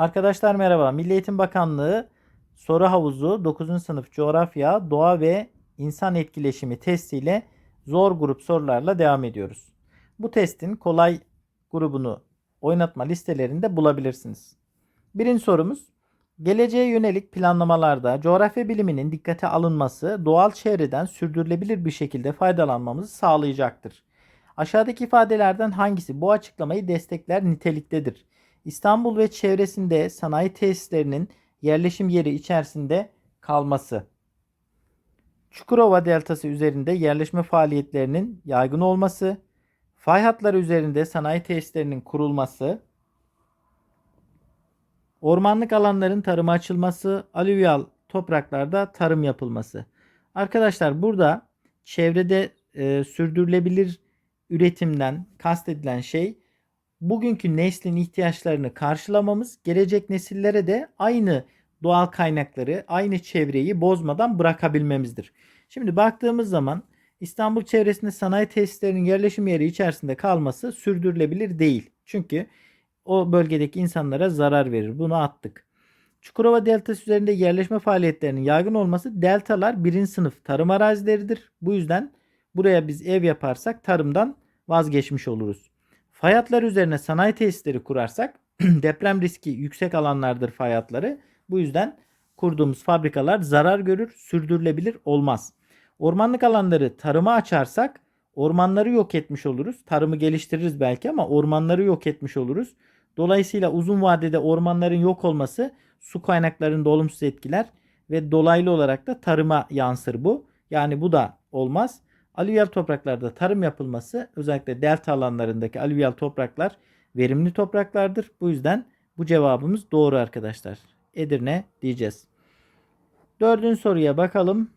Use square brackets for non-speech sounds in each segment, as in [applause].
Arkadaşlar merhaba. Milli Eğitim Bakanlığı soru havuzu 9. sınıf coğrafya, doğa ve insan etkileşimi testiyle zor grup sorularla devam ediyoruz. Bu testin kolay grubunu oynatma listelerinde bulabilirsiniz. Birinci sorumuz Geleceğe yönelik planlamalarda coğrafya biliminin dikkate alınması doğal çevreden sürdürülebilir bir şekilde faydalanmamızı sağlayacaktır. Aşağıdaki ifadelerden hangisi bu açıklamayı destekler niteliktedir? İstanbul ve çevresinde sanayi tesislerinin yerleşim yeri içerisinde kalması. Çukurova Deltası üzerinde yerleşme faaliyetlerinin yaygın olması, fay hatları üzerinde sanayi tesislerinin kurulması, ormanlık alanların tarıma açılması, alüvyal topraklarda tarım yapılması. Arkadaşlar burada çevrede e, sürdürülebilir üretimden kastedilen şey bugünkü neslin ihtiyaçlarını karşılamamız, gelecek nesillere de aynı doğal kaynakları, aynı çevreyi bozmadan bırakabilmemizdir. Şimdi baktığımız zaman İstanbul çevresinde sanayi tesislerinin yerleşim yeri içerisinde kalması sürdürülebilir değil. Çünkü o bölgedeki insanlara zarar verir. Bunu attık. Çukurova Deltası üzerinde yerleşme faaliyetlerinin yaygın olması deltalar birinci sınıf tarım arazileridir. Bu yüzden buraya biz ev yaparsak tarımdan vazgeçmiş oluruz. Fay hatları üzerine sanayi tesisleri kurarsak [clears throat] deprem riski yüksek alanlardır fay hatları. Bu yüzden kurduğumuz fabrikalar zarar görür, sürdürülebilir olmaz. Ormanlık alanları tarıma açarsak ormanları yok etmiş oluruz. Tarımı geliştiririz belki ama ormanları yok etmiş oluruz. Dolayısıyla uzun vadede ormanların yok olması su kaynaklarını da olumsuz etkiler ve dolaylı olarak da tarıma yansır bu. Yani bu da olmaz. Alüvyal topraklarda tarım yapılması özellikle delta alanlarındaki alüvyal topraklar verimli topraklardır. Bu yüzden bu cevabımız doğru arkadaşlar. Edirne diyeceğiz. Dördüncü soruya bakalım.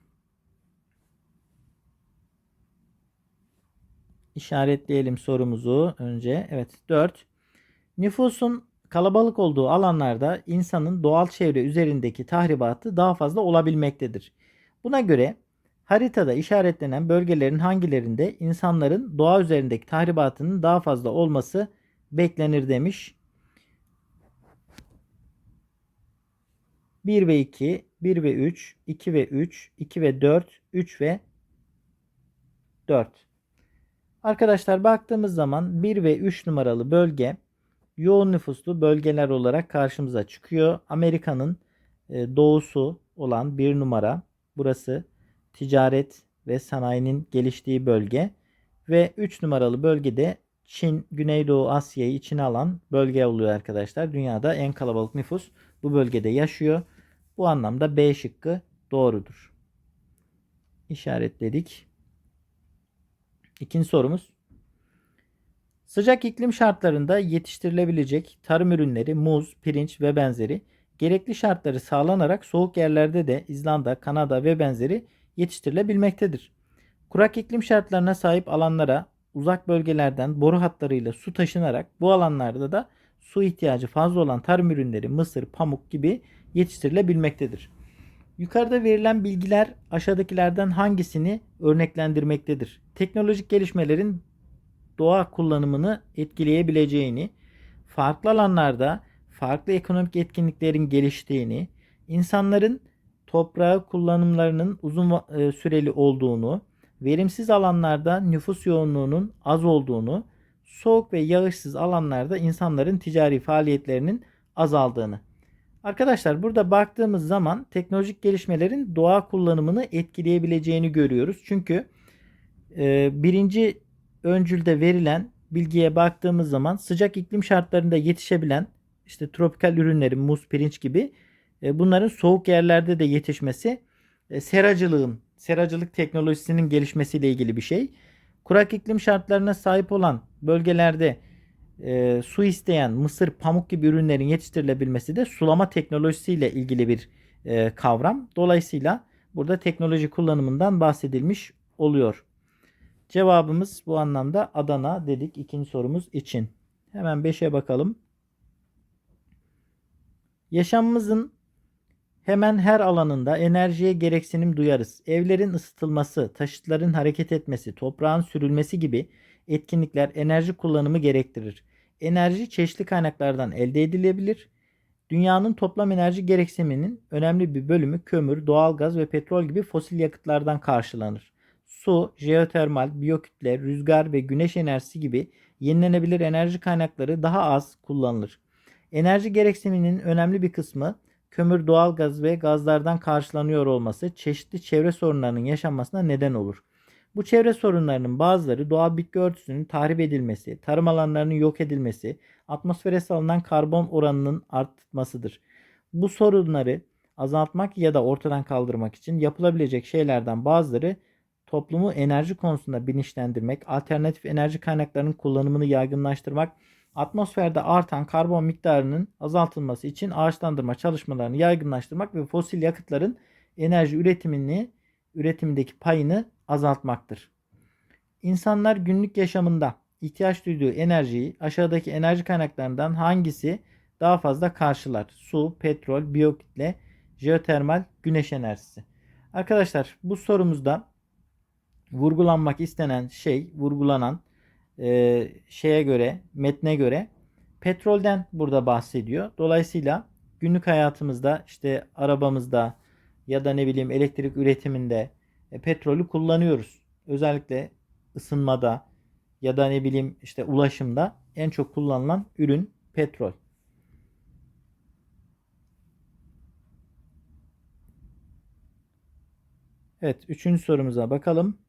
İşaretleyelim sorumuzu önce. Evet 4. Nüfusun kalabalık olduğu alanlarda insanın doğal çevre üzerindeki tahribatı daha fazla olabilmektedir. Buna göre haritada işaretlenen bölgelerin hangilerinde insanların doğa üzerindeki tahribatının daha fazla olması beklenir demiş. 1 ve 2, 1 ve 3, 2 ve 3, 2 ve 4, 3 ve 4. Arkadaşlar baktığımız zaman 1 ve 3 numaralı bölge yoğun nüfuslu bölgeler olarak karşımıza çıkıyor. Amerika'nın e, doğusu olan bir numara. Burası ticaret ve sanayinin geliştiği bölge. Ve 3 numaralı bölgede Çin, Güneydoğu Asya'yı içine alan bölge oluyor arkadaşlar. Dünyada en kalabalık nüfus bu bölgede yaşıyor. Bu anlamda B şıkkı doğrudur. İşaretledik. İkinci sorumuz. Sıcak iklim şartlarında yetiştirilebilecek tarım ürünleri, muz, pirinç ve benzeri gerekli şartları sağlanarak soğuk yerlerde de İzlanda, Kanada ve benzeri yetiştirilebilmektedir. Kurak iklim şartlarına sahip alanlara uzak bölgelerden boru hatlarıyla su taşınarak bu alanlarda da su ihtiyacı fazla olan tarım ürünleri, mısır, pamuk gibi yetiştirilebilmektedir. Yukarıda verilen bilgiler aşağıdakilerden hangisini örneklendirmektedir? Teknolojik gelişmelerin doğa kullanımını etkileyebileceğini, farklı alanlarda farklı ekonomik etkinliklerin geliştiğini, insanların toprağı kullanımlarının uzun e, süreli olduğunu, verimsiz alanlarda nüfus yoğunluğunun az olduğunu, soğuk ve yağışsız alanlarda insanların ticari faaliyetlerinin azaldığını. Arkadaşlar burada baktığımız zaman teknolojik gelişmelerin doğa kullanımını etkileyebileceğini görüyoruz. Çünkü e, birinci öncülde verilen bilgiye baktığımız zaman sıcak iklim şartlarında yetişebilen işte tropikal ürünlerin muz, pirinç gibi e, bunların soğuk yerlerde de yetişmesi e, seracılığın, seracılık teknolojisinin gelişmesiyle ilgili bir şey. Kurak iklim şartlarına sahip olan bölgelerde e, su isteyen mısır, pamuk gibi ürünlerin yetiştirilebilmesi de sulama teknolojisiyle ilgili bir e, kavram. Dolayısıyla burada teknoloji kullanımından bahsedilmiş oluyor. Cevabımız bu anlamda Adana dedik ikinci sorumuz için. Hemen 5'e bakalım. Yaşamımızın hemen her alanında enerjiye gereksinim duyarız. Evlerin ısıtılması, taşıtların hareket etmesi, toprağın sürülmesi gibi etkinlikler enerji kullanımı gerektirir. Enerji çeşitli kaynaklardan elde edilebilir. Dünyanın toplam enerji gereksiniminin önemli bir bölümü kömür, doğalgaz ve petrol gibi fosil yakıtlardan karşılanır. Su, jeotermal, biyokütle, rüzgar ve güneş enerjisi gibi yenilenebilir enerji kaynakları daha az kullanılır. Enerji gereksiniminin önemli bir kısmı kömür, doğalgaz ve gazlardan karşılanıyor olması çeşitli çevre sorunlarının yaşanmasına neden olur. Bu çevre sorunlarının bazıları doğal bitki örtüsünün tahrip edilmesi, tarım alanlarının yok edilmesi, atmosfere salınan karbon oranının artmasıdır. Bu sorunları azaltmak ya da ortadan kaldırmak için yapılabilecek şeylerden bazıları toplumu enerji konusunda bilinçlendirmek, alternatif enerji kaynaklarının kullanımını yaygınlaştırmak, atmosferde artan karbon miktarının azaltılması için ağaçlandırma çalışmalarını yaygınlaştırmak ve fosil yakıtların enerji üretimini üretimindeki payını azaltmaktır. İnsanlar günlük yaşamında ihtiyaç duyduğu enerjiyi aşağıdaki enerji kaynaklarından hangisi daha fazla karşılar? Su, petrol, biyokütle, jeotermal, güneş enerjisi. Arkadaşlar bu sorumuzda vurgulanmak istenen şey, vurgulanan e, şeye göre, metne göre petrolden burada bahsediyor. Dolayısıyla günlük hayatımızda işte arabamızda ya da ne bileyim elektrik üretiminde e, petrolü kullanıyoruz. Özellikle ısınmada ya da ne bileyim işte ulaşımda en çok kullanılan ürün petrol. Evet, üçüncü sorumuza bakalım.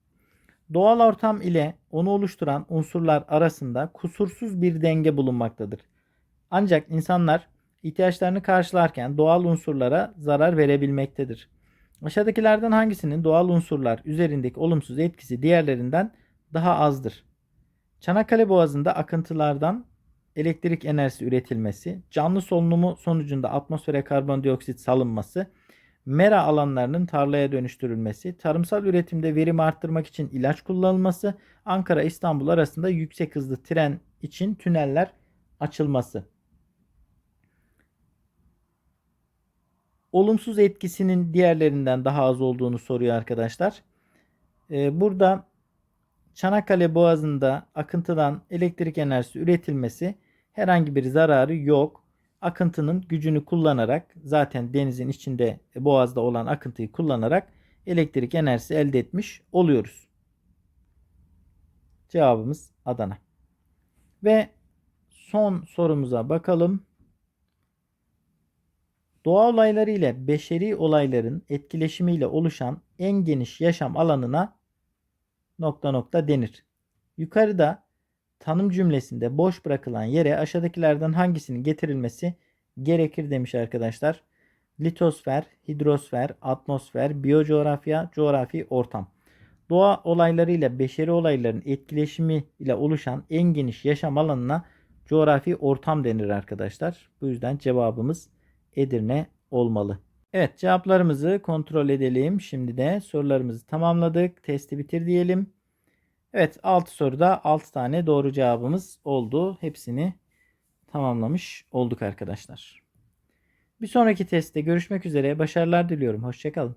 Doğal ortam ile onu oluşturan unsurlar arasında kusursuz bir denge bulunmaktadır. Ancak insanlar ihtiyaçlarını karşılarken doğal unsurlara zarar verebilmektedir. Aşağıdakilerden hangisinin doğal unsurlar üzerindeki olumsuz etkisi diğerlerinden daha azdır? Çanakkale Boğazı'nda akıntılardan elektrik enerjisi üretilmesi, canlı solunumu sonucunda atmosfere karbondioksit salınması, mera alanlarının tarlaya dönüştürülmesi, tarımsal üretimde verimi arttırmak için ilaç kullanılması, Ankara-İstanbul arasında yüksek hızlı tren için tüneller açılması. Olumsuz etkisinin diğerlerinden daha az olduğunu soruyor arkadaşlar. Ee, burada Çanakkale Boğazı'nda akıntıdan elektrik enerjisi üretilmesi herhangi bir zararı yok. Akıntının gücünü kullanarak zaten denizin içinde boğazda olan akıntıyı kullanarak elektrik enerjisi elde etmiş oluyoruz. Cevabımız Adana. Ve son sorumuza bakalım. Doğa olayları ile beşeri olayların etkileşimiyle oluşan en geniş yaşam alanına nokta nokta denir. Yukarıda tanım cümlesinde boş bırakılan yere aşağıdakilerden hangisinin getirilmesi gerekir demiş arkadaşlar. Litosfer, hidrosfer, atmosfer, biyocoğrafya, coğrafi ortam. Doğa olaylarıyla beşeri olayların etkileşimi ile oluşan en geniş yaşam alanına coğrafi ortam denir arkadaşlar. Bu yüzden cevabımız Edirne olmalı. Evet cevaplarımızı kontrol edelim. Şimdi de sorularımızı tamamladık. Testi bitir diyelim. Evet 6 soruda 6 tane doğru cevabımız oldu. Hepsini tamamlamış olduk arkadaşlar. Bir sonraki testte görüşmek üzere. Başarılar diliyorum. Hoşçakalın.